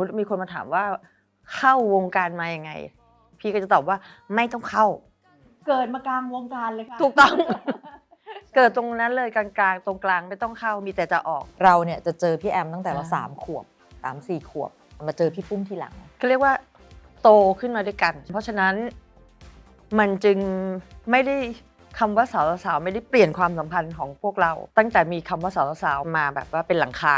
มมติมีคนมาถามว่าเข้าวงการมายังไง พี่ก็จะตอบว่าไม่ต้องเข้า เกิดมากลางวงการเลยค่ะถูกต้อง เกิดตรงนั้นเลยกลางๆ ตรงกลางไม่ต้องเข้ามีแต่จะออก เราเนี่ยจะเจอพี่แอมตั้งแต่เราอ่า สามขวบสามสี่ขวบ มาเจอพี่ปุ้มทีหลังก็เรียกว่าโตขึ้นมาด้วยกัน เพราะฉะนั้นมันจึงไม่ได้ คำว่าสาวสาวไม่ได้เปลี่ยนความสัมพันธ์ของพวกเรา ตั้งแต่มีคำว่าสาวสาวมาแบบว่าเป็นหลังคา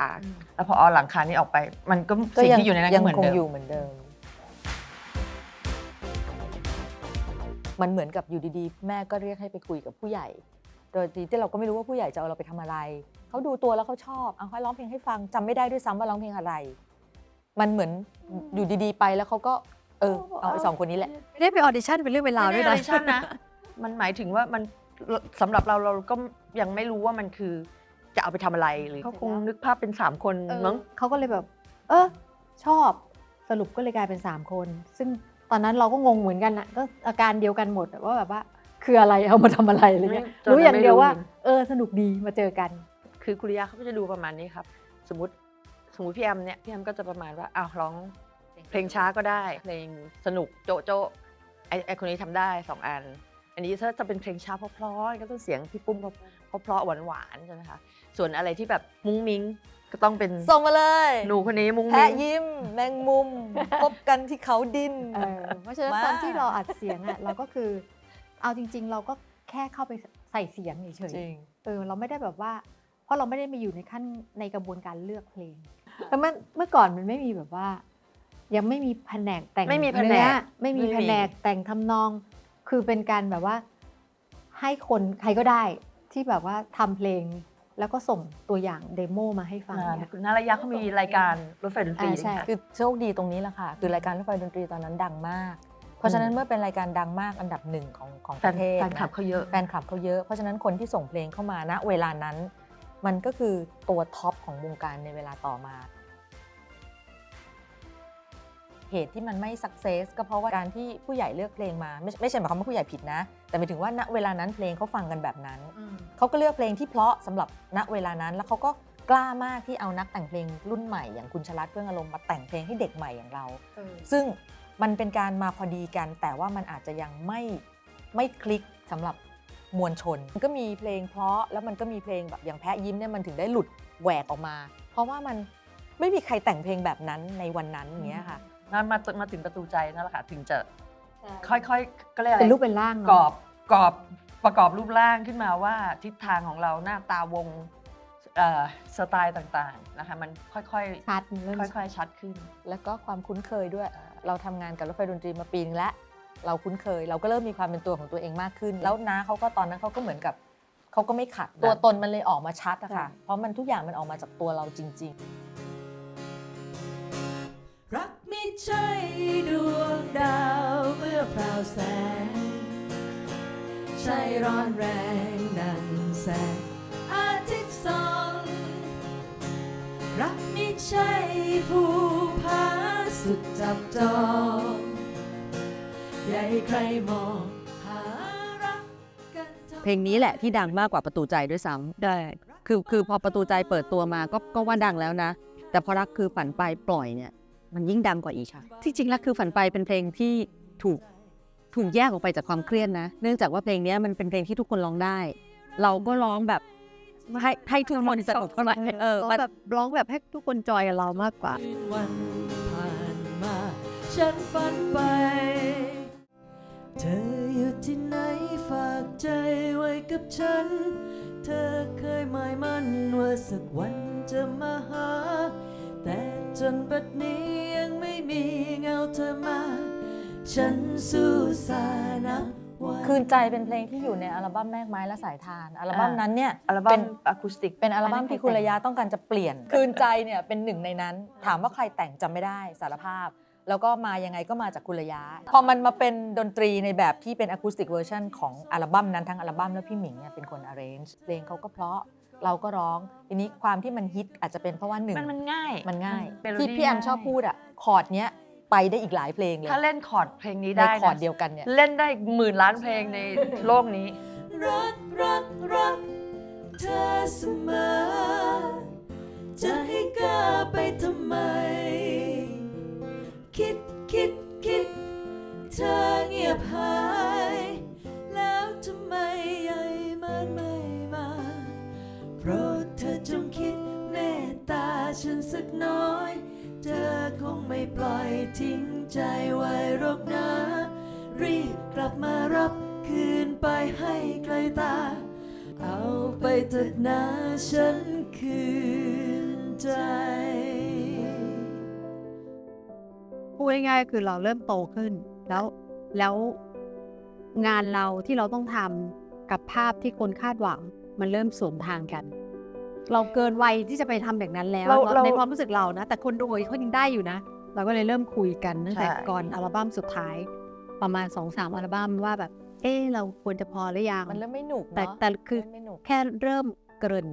แล้วพอเอาหลังคานี้ออกไป มันก็สิ่งที่อยู่ในนั้นยัก็เหมือนคงเดิมอยู่เหมือนเดิม มันเหมือนกับอยู่ดีๆ แม่ก็เรียกให้ไปคุยกับผู้ใหญ่ โดยที่เราก็ไม่รู้ว่าผู้ใหญ่จะเอาเราไปทำอะไร เขาดูตัวแล้วเขาชอบเอาให้ร้องเพลงให้ฟังจำไม่ได้ด้วยซ้ำว่าร้องเพลงอะไร มันเหมือนอยู่ดีๆ ไปแล้วเขาก็เออเอาไอ้สองคนนี้แหละ ไม่ได้ไปออดิชั่นเป็นเรื่องเวลาวด้วยไม่นะ ได้ audition นะมันหมายถึงว่ามันสำหรับเราเราก็ยังไม่รู้ว่ามันคือจะเอาไปทำอะไรหรือเขาคงนึกภาพเป็นสามคนมั้ง เขาก็เลยแบบ เออชอบสรุปก็เลยกลายเป็น 3 คน ซึ่งตอนนั้นเราก็งงเหมือนกันนะก็อาการเดียวกันหมดว่าแบบว่า คืออะไรเอามาทำอะไรอะไรเงี้ยไม่รู้อย่างเดียวว่าไม่รู้ เออสนุกดีมาเจอกัน คือคุริยาเขาก็จะดูประมาณนี้ครับ สมมติสมมติพี่แอมเนี่ยพี่แอมก็จะประมาณว่าอ้าวร้องเพลงช้าก็ได้เพลงสนุกโจะโจะไอไอคนนี้ทำได้สองอัน อันนี้ถ้าจะเป็นเพลงช้าเพราะๆก็ต้องเสียงพี่ปุ้มเพราะเพราะๆหวานๆใช่ไหมคะส่วนอะไรที่แบบมุ้งมิ้งก็ต้องเป็นส่งมาเลยหนูคนนี้มุ้งแพะมิ้งยิ้มแมงมุม พบกันที่เขาดิน เออเพราะฉะนั้นมา ตอนที่เราอัดเสียงอะเราก็คือ เอาจริง ๆ เราก็แค่เข้าไปใส่เสียงเฉยจริง ๆเออเราไม่ได้แบบว่า เพราะเราไม่ได้มาอยู่ในขั้นในกระบวนการเลือกเพลงแต่เมื่อเมื่อก่อนมันไม่มีแบบว่า ยังไม่มีแผนกแต่งไม่มีแผนกเนื้อไม่มีไม่มี แผนกแต่งทำนอง คือเป็นการแบบว่าให้คนใครก็ได้ที่แบบว่าทำเพลง แล้วก็ส่งตัวอย่างเดโมมาให้ฟังอ่าเนี่ยคุณนาระยะเขามีรายการรถไฟดนตรีอ่าใช่นะคะคือโชคดีตรงนี้แหละค่ะ คือรายการรถไฟดนตรีตอนนั้นดังมาก เพราะฉะนั้นเมื่อเป็นรายการดังมากอันดับหนึ่งของของแฟปนระเทศแฟนคลับนะเขาเยอะ แฟนคลับเขาเยอะ เพราะฉะนั้นคนที่ส่งเพลงเข้ามาณเวลานั้น มันก็คือตัวท็อปของวงการในเวลาต่อมา เหตุที่มันไม่สักเซสก็เพราะว่าการที่ผู้ใหญ่เลือกเพลงมา ไม่ไม่ใช่หมายความว่าผู้ใหญ่ผิดนะ แต่หมายถึงว่าณเวลานั้นเพลงเขาฟังกันแบบนั้น เขาก็เลือกเพลงที่เพราะสำหรับณเวลานั้น แล้วเขาก็กล้ามากที่เอานักแต่งเพลงรุ่นใหม่อย่างคุณชลัดเพื่องอารมณ์มาแต่งเพลงให้เด็กใหม่อย่างเรา ซึ่งมันเป็นการมาพอดีกัน แต่ว่ามันอาจจะยังไม่ไม่คลิกสำหรับมวลชนมันก็มีเพลงเพราะแล้วมันก็มีเพลงแบบอย่างแพะยิ้มเนี่ยมันถึงได้หลุดแหวกออกมา เพราะว่ามันไม่มีใครแต่งเพลงแบบนั้นในวันนั้นอย่างเงี้ยค่ะ มามามาถึงประตูใจนั่นแหละค่ะถึงจะค่อยๆก็เรียกอะไรเป็นรูปเป็นร่างเนาะกรอบกรอบประกอบรูปร่างขึ้นมาว่าทิศทางของเราหน้าตาวงเอ่อสไตล์ต่างๆนะคะมันค่อยชัดเริ่มๆค่อยๆชัดขึ้น แล้วก็ความคุ้นเคยด้วย เราทำงานกับรถไฟดนตรีมาปีนึงแล้วเราคุ้นเคย เราก็เริ่มมีความเป็นตัวของตัวเองมากขึ้น แล้วน้าเขาก็ตอนนั้นเขาก็เหมือนกับเขาก็ไม่ขัดตัวตนมันเลยออกมาชัดอะค่ะเพราะมันทุกอย่างมันออกมาจากตัวเราจริง ๆ ใช่ดวงดาวเมื่อพราวแสง ใช่ร้อนแรงดังแสงอาทิตย์ส่องรักม่ใช่ภูผาสุดจับจองอย่าให้ใครมองหารักกันท่าเพลงนี้แหละที่ดังมากกว่าประตูใจด้วยซ้ำได้คือคือพอประตูใจเปิดตัวมาก็ก็ว่าดังแล้วนะ แต่พอรักคือฝันไปปล่อยเนี่ย มันยิ่งดังกว่าอีกค่ะ ที่จริงแล้วคือฝันไปเป็นเพลงที่ถูกถูกแยกออกไปจากความเครียดนะ เนื่องจากว่าเพลงเนี้ยมันเป็นเพลงที่ทุกคนร้องได้ เราก็ร้องแบบให้ให้ทุกคนสนุกเท่าไหร่เออแบบร้องแบบให้ทุกคนจอยกับเรามากกว่าคืนวันผ่านมาฉันฝันไป เธออยู่ที่ไหนฝากใจไว้กับฉัน เธอเคยหมายมั่นว่าสักวันจะมาหาแต่ จนบัดนี้ยังไม่มีเงาเธอมา ฉันสู้สานับวัน คืนใจเป็นเพลงที่อยู่ในอัลบั้มแมกไม้และสายทาน อัลบั้มนั้นเนี่ยอัลบั้เป็มนอะคูสติก เป็นอัลบั้มที่คุณระยะต้องการจะเปลี่ยน คืนใจเนี่ยเป็นหนึ่งในนั้น ถามว่าใครแต่งจำไม่ได้สารภาพ แล้วก็มายังไงก็มาจากคุณระยะ พอมันมาเป็นดนตรีในแบบที่เป็นอะคูสติกเวอร์ชันของอัลบั้มนั้นทั้งอัลบั้มแล้วพี่หมิงเนี่ยเป็นคน arrange เพลงเขาก็เพราะ เราก็ร้องทีนี้ความที่มันฮิตอาจจะเป็นเพราะว่าหนึ่งมันมันง่าย มันง่ายเมโลที่ดี้พี่แอมง่ายชอบพูดอะคอร์ดเนี้ยไปได้อีกหลายเพลงเลยถ้าเล่นคอร์ดเพลงนี้ในได้คอร์ดนะเดียวกันเนี่ยเล่นได้หมื่นล้านเพลงในโลกนี้ รักรักรักเธอเสมอจะให้กล้าไปทำไม คิดคิดคิดเธอเงียบหาย ปล่อยทิ้งใจไว้หรอกนะ รีบกลับมารับคืนไปให้ไกลตา เอาไปเถิดนะฉันคืนใจ พูดง่ายๆคือเราเริ่มโตขึ้น แล้วแล้วงานเราที่เราต้องทำกับภาพที่คนคาดหวัง มันเริ่มสวนทางกัน เราเกินวัยที่จะไปทำแบบนั้นแล้วเราเรา ในความรู้สึกเรานะ แต่คนดูเขายังได้อยู่นะ เราก็เลยเริ่มคุยกันตั้งแต่ใช่ก่อนอัลบั้มสุดท้าย ประมาณ2อสามอัลบั้มว่าแบบ เออเราควรจะพอหรือยังมันเริ่มไม่หนุกแต่เนาะแต่คือเริ่มไม่หนุกแค่เริ่มเกริ่น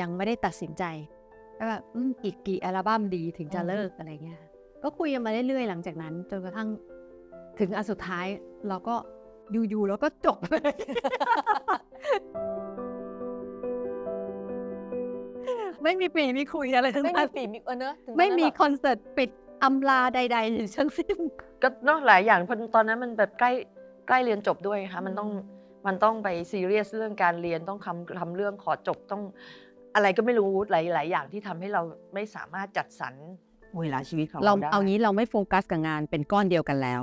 ยังไม่ได้ตัดสินใจว่าแบบอืมอีกกี่อัลบั้มดีถึงจะอืมเลิกอะไรเงี้ยก็คุยกันมาเรื่อยๆหลังจากนั้น จนกระทั่งถึงอันสุดท้ายเราก็อยู่ๆแล้วก็จบไม่มีปีมีคุยอะไรทั้งไม่นั้มีนปีมีเออเนอะถึงตอนไม่นั้นมีแบบคอนเสิร์ตปิด อำลาใดๆทั้งสิ้น ก็เนอะหลายอย่างเพราะตอนนั้นมันแบบใกล้ใกล้เรียนจบด้วยค่ะมันต้องมันต้องไปซีเรียสเรื่องการเรียนต้องทำทำเรื่องขอจบต้องอะไรก็ไม่รู้หลายๆอย่างที่ทำให้เราไม่สามารถจัดสรรเวลาชีวิตของเราเราได้เอางี้เราไม่โฟกัสกับงานเป็นก้อนเดียวกันแล้ว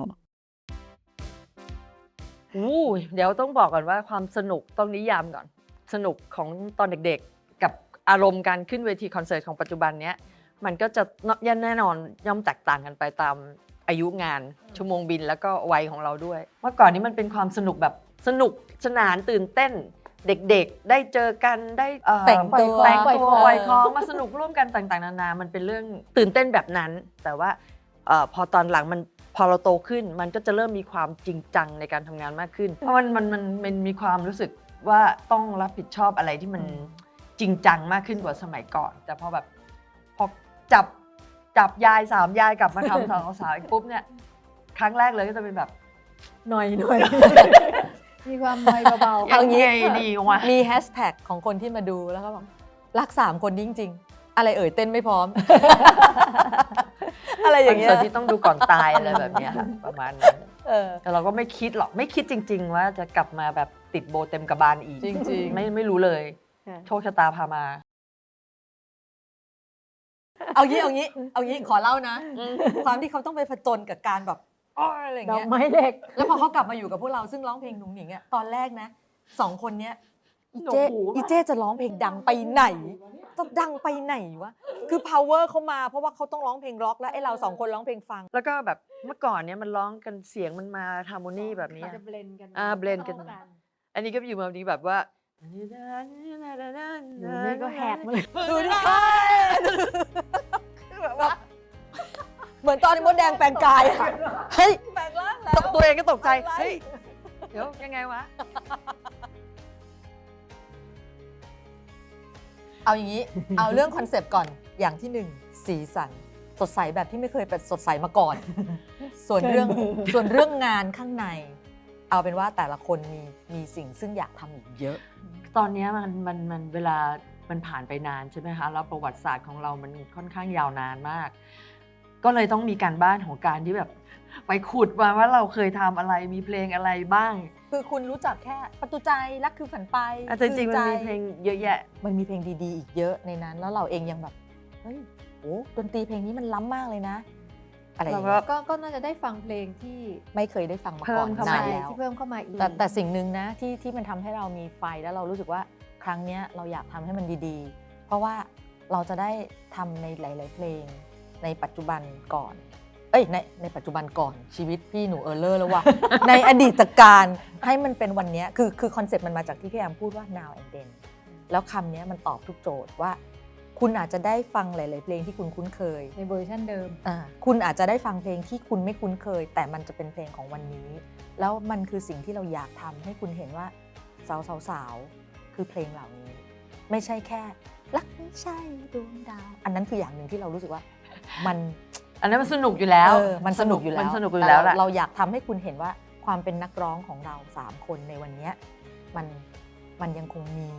อู้ยเดี๋ยวต้องบอกก่อนว่าความสนุกต้องนิยามก่อน สนุกของตอนเด็กๆ กับอารมณ์การขึ้นเวทีคอนเสิร์ตของปัจจุบันเนี้ย มันก็จะย่นแน่นอนย่อมแตกต่างกันไปตามอายุงาน ชั่วโมงบินแล้วก็วัยของเราด้วย เมื่อก่อนนี้มันเป็นความสนุกแบบสนุกสนานตื่นเต้น เด็กๆ ได้เจอกันได้เอ่อแต่งตัวแต่งปล่อยตัวของปล่อยของมาสนุกร่วมกันต่างๆ นานา มันเป็นเรื่องตื่นเต้นแบบนั้น แต่ว่าเออพอตอนหลังมันพอเราโตขึ้นมันก็จะเริ่มมีความจริงจังในการทำงานมากขึ้น เพราะมันมันมันมันมีความรู้สึกว่าต้องรับผิดชอบอะไรที่มันจริงจังมากขึ้นกว่าสมัยก่อน แต่พอแบบพอ จับจับยายสามยายกลับมาทำสองสาวอีกปุ๊บเนี่ยครั้งแรกเลยก็จะเป็นแบบหน่อยหน่อยมีความหน่อยเบาๆเอางี้ดีวะมีแฮชแท็กของคนที่มาดูแล้วก็บอกรักสามคนนี้จริง ๆ อะไรเอ่ยเต้นไม่พร้อม อะไรอย่างเงี้คยนสิร์ตที่ต้องดูก่อนตายอะไรแบบเนี้ยค่ะประมาณนั้นเออแต่เราก็ไม่คิดหรอกไม่คิดจริง ๆ ว่าจะกลับมาแบบติดโบเต็มกระบาลอีกจริงๆไม่ไม่รู้เลยค่ะโชคชะตาพามา เอางี้เอางี้เอางี้ขอเล่านะอืมความที่เขาต้องไปผจญกับการแบบอ้ออะไรอย่างดอเงี้กยไม้เหล็ก แล้วพอเขากลับมาอยู่กับพวกเราซึ่งร้องเพลงหนุ่งหนิงอะตอนแรกนะสองคนเนี้ยอีเจหนวกหูมากอีเจจะร้องเพลงดังไปไหนจะดังไปไหนวะคือ power เขามาเพราะว่าเขาต้องร้องเพลงร็อกแล้วไอ้เราสองคนร้องเพลงฟัง แล้วก็แบบเมื่อก่อนเนี้ยมันร้องกันเสียงมันมาฮาร์โมนีแบบเนี้ย จะเบลนกันอ่า blend กัน อันนี้ก็อยู่มาดีแบบว่า อยู่นี่ก็แหกมาเลยดูดิคือแบบว่าเหมือนตอนมดแดงแปลงกายอะเฮ้ยแปลงร่างแล้ตกตัวเองก็ตกใจ เฮ้ย เดี๋ยวยังไงวะ เอาอย่างนี้ เอาเรื่องคอนเซปต์ก่อนอย่างที่หนึ่งสีสัน สดใสแบบที่ไม่เคยเป็นสดใสมาก่อน ส่วนเรื่องส่วนเรื่องงานข้างใน เอาเป็นว่าแต่ละคนมีมีสิ่งซึ่งอยากทำอีกเยอะ ตอนเนี้ยมันมันมันเวลามันผ่านไปนานใช่ไหมคะแล้วประวัติศาสตร์ของเรามันค่อนข้างยาวนานมาก ก็เลยต้องมีการบ้านของการที่แบบ ไปขุดมาว่าเราเคยทำอะไรมีเพลงอะไรบ้างคือคุณรู้จักแค่ประตูใจรักคือฝันไปอาจจะจริงๆมันมีคือใจเพลงเยอะแยะ มันมีเพลงดีๆ อีกเยอะในนั้น แล้วเราเองยังแบบเฮ้ยโอ้ดนตรีเพลงนี้มันล้ำมากเลยนะ อะไรอย่างเราเงี้ยก็ก็ก็น่าจะได้ฟังเพลงที่ไม่เคยได้ฟังมาเพิ่ก่อมนเข้านามานใช่แล้วที่เพิ่มเข้ามาอีกแต่แต่สิ่งหนึ่งนะที่ที่มันทำให้เรามีไฟแล้วเรารู้สึกว่าครั้งเนี้ยเราอยากทำให้มันดีๆ เพราะว่าเราจะได้ทำในหลาย ๆ เพลงในปัจจุบันก่อน เอ้ยในในปัจจุบันก่อนชีวิตพี่หนูเออเลอร์แล้วว่ะในอดีตการให้มันเป็นวันเนี้ยคือคือคอนเซ็ปต์มันมาจากที่พี่แอมพูดว่า now and then แล้วคำเนี้ยมันตอบทุกโจทย์ว่า คุณอาจจะได้ฟังหลาย ๆ เพลงที่คุณคุ้นเคยในเวอร์ชันเดิม อ่าคุณอาจจะได้ฟังเพลงที่คุณไม่คุ้นเคย แต่มันจะเป็นเพลงของวันนี้ แล้วมันคือสิ่งที่เราอยากทำให้คุณเห็นว่าสาวสาวสาวคือเพลงเหล่านี้ ไม่ใช่แค่ รักไม่ใช่ดวงดาว อันนั้นคืออย่างหนึ่งที่เรารู้สึกว่า มันอันนั้นมันสนุกอยู่แล้วเออมันสนุกอยู่แล้วมันสนุกอยู่แล้วต่แหละเราเราอยากทำให้คุณเห็นว่าความเป็นนักร้องของเราสามคนในวันเนี้ยมันมันยังคงมี